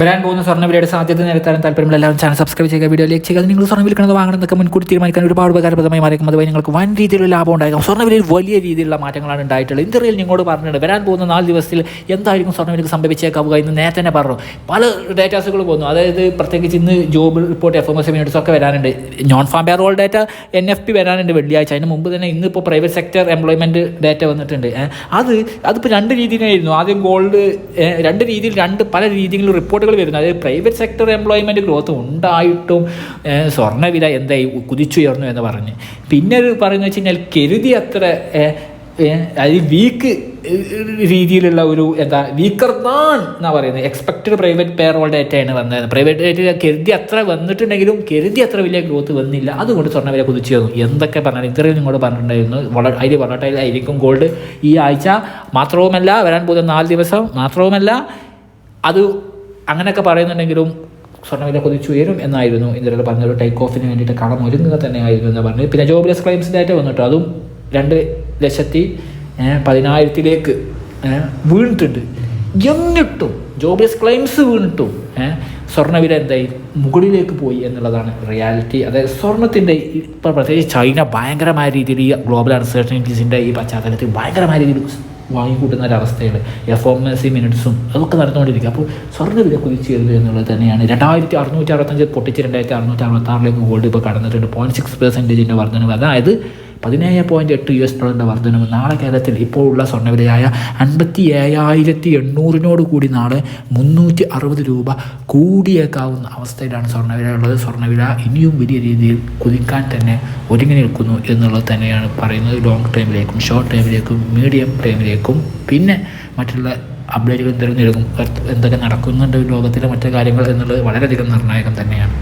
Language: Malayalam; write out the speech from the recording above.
വരാൻ പോകുന്ന സ്വർണവിലയുടെ സാധ്യത നിരത്താൻ താല്പര്യമുള്ള എല്ലാവരും ചാനൽ സബ്സ്ക്രൈബ് ചെയ്യുക വീഡിയോ ലൈക്ക് ചെയ്യുക. നിങ്ങൾ സ്വർണ വിൽക്കുന്നത് വാങ്ങണമെന്നൊക്കെ മുൻകൂട്ടി തീരുമാനിക്കാൻ ഒരുപാട് ഉപകാരപ്രദമായി മാറിയേക്കും. അതുവഴി നിങ്ങൾക്ക് വൻ രീതിയിലുള്ള ലാഭം ഉണ്ടായിരിക്കും സ്വർണവിലയിൽ വലിയ രീതിയിലുള്ള മാറ്റങ്ങളാണ് ഉണ്ടായിട്ടുള്ളത്. ഇന്ത്യയിൽ നിങ്ങളോട് പറഞ്ഞിട്ടുണ്ട് വരാൻ പോകുന്ന നാല് ദിവസത്തിൽ എന്തായിരിക്കും സ്വർണവിലക്ക് സംഭവിച്ചേക്കാവുക? എന്ന് നേരത്തെ തന്നെ പറഞ്ഞു. പല ഡേറ്റാസുകൾ പോകുന്നു അതായത് പ്രത്യേകിച്ച് ഇന്ന് job report F M S minutes ഒക്കെ വരാനുണ്ട്. Non farm payroll data N F P വരാനുണ്ട് വെള്ളിയാഴ്ച. അതിന് മുമ്പ് തന്നെ ഇന്നിപ്പോൾ പ്രൈവറ്റ് സെക്ടർ എംപ്ലോയ്മെന്റ് ഡാറ്റ വന്നിട്ടുണ്ട്. അത് അതിപ്പോൾ രണ്ട് രീതിയിലായിരുന്നു. ആദ്യം ഗോൾഡ് രണ്ട് രീതിയിൽ രണ്ട് പല രീതിയിൽ റിപ്പോർട്ടുകൾ വരുന്നത്. അതായത് പ്രൈവറ്റ് സെക്ടർ എംപ്ലോയ്മെന്റ് ഗ്രോത്ത് ഉണ്ടായിട്ടും സ്വർണവില എന്തായി കുതിച്ചുയർന്നു എന്ന് പറഞ്ഞ്. പിന്നെ ഒരു പറയുന്നത് വെച്ച് കഴിഞ്ഞാൽ കരുതി അത്ര അതായത് വീക്ക് രീതിയിലുള്ള ഒരു എന്താ വീക്കർ ദാൻ എന്നാ പറയുന്നത്. എക്സ്പെക്റ്റഡ് പ്രൈവറ്റ് പേറോൾ ഡേറ്റയാണ് വന്നത്. പ്രൈവറ്റ് ഡേറ്റ കരുതി അത്ര വന്നിട്ടുണ്ടെങ്കിലും കരുതി അത്ര വലിയ ഗ്രോത്ത് വന്നില്ല. അതുകൊണ്ട് സ്വർണവില കുതിച്ചു എന്തൊക്കെ പറഞ്ഞാൽ ഇത്രയും നിങ്ങളോട് പറഞ്ഞിട്ടുണ്ടായിരുന്നു. വള അതിൽ വളർട്ടയിലായിരിക്കും ഗോൾഡ് ഈ ആഴ്ച. മാത്രവുമല്ല വരാൻ പോകുന്ന നാല് ദിവസം മാത്രവുമല്ല അത് അങ്ങനെയൊക്കെ പറയുന്നുണ്ടെങ്കിലും സ്വർണവില കുതിച്ചു ഉയരും എന്നായിരുന്നു ഇന്നലെ പറഞ്ഞൊരു ടേക്ക് ഓഫിന് വേണ്ടിയിട്ട് കടം ഒരുങ്ങുക തന്നെയായിരുന്നു എന്ന് പറഞ്ഞു പിന്നെ ജോബ്ലെസ് ക്ലെയിംസിന്റെ ആയിട്ട് വന്നിട്ട്. അതും രണ്ട് ലക്ഷത്തി പതിനായിരത്തിലേക്ക് വീണിട്ടുണ്ട്. എന്നിട്ടും ജോബ്ലെസ് ക്ലെയിംസ് വീണിട്ടും സ്വർണവില എന്തായി? മുകളിലേക്ക് പോയി എന്നുള്ളതാണ് റിയാലിറ്റി അതായത് സ്വർണത്തിന്റെ ഇപ്പോൾ പ്രത്യേകിച്ച് ചൈന ഭയങ്കരമായ രീതിയിൽ ഈ ഗ്ലോബൽ അൺസർട്ടനിറ്റീസിന്റെ ഈ പശ്ചാത്തലത്തിൽ ഭയങ്കരമായ രീതിയിൽ വാങ്ങിക്കൂട്ടുന്ന ഒരവസ്ഥകൾ എഫ് എം എസ് സി മിനിറ്റ്സും അതൊക്കെ നടന്നുകൊണ്ടിരിക്കുക. അപ്പോൾ സ്വർണ വില കുതിച്ചേരുത് എന്നുള്ളത് തന്നെയാണ്. രണ്ടായിരത്തി അറുന്നൂറ്റി അറുപത്തഞ്ച് പൊട്ടിച്ച് രണ്ടായിരത്തി അറുന്നൂറ്റി അറുപത്താറിലേക്ക് ഗോൾഡ് ഇപ്പോൾ കടന്നിട്ടുണ്ട് പോയിന്റ് സിക്സ് പെർസെന്റേജിന്റെ വർധനവ്. അതായത് പതിനേഴ് പോയിന്റ് എട്ട് യു എസ് ഡോളറിന്റെ വർധനവ് നാളെ കേരളത്തിൽ ഇപ്പോൾ ഉള്ള സ്വർണവിലയായ അൻപത്തി ഏഴായിരത്തി എണ്ണൂറിനോട് കൂടി നാളെ മുന്നൂറ്റി അറുപത് രൂപ കൂടിയേക്കാവുന്ന അവസ്ഥയിലാണ് സ്വർണവില ഉള്ളത് സ്വർണവില ഇനിയും വലിയ രീതിയിൽ കുതിക്കാൻ തന്നെ ഒരുങ്ങി നിൽക്കുന്നു എന്നുള്ളത് തന്നെയാണ് പറയുന്നത്. ലോങ് ടൈമിലേക്കും ഷോർട്ട് ടൈമിലേക്കും മീഡിയം ടൈമിലേക്കും പിന്നെ മറ്റുള്ള അപ്ഡേറ്റുകൾ എന്തെങ്കിലും നൽകും എന്തൊക്കെ നടക്കുന്നുണ്ട് ലോകത്തിലെ മറ്റു കാര്യങ്ങൾ എന്നുള്ളത് വളരെയധികം നിർണായകം തന്നെയാണ്.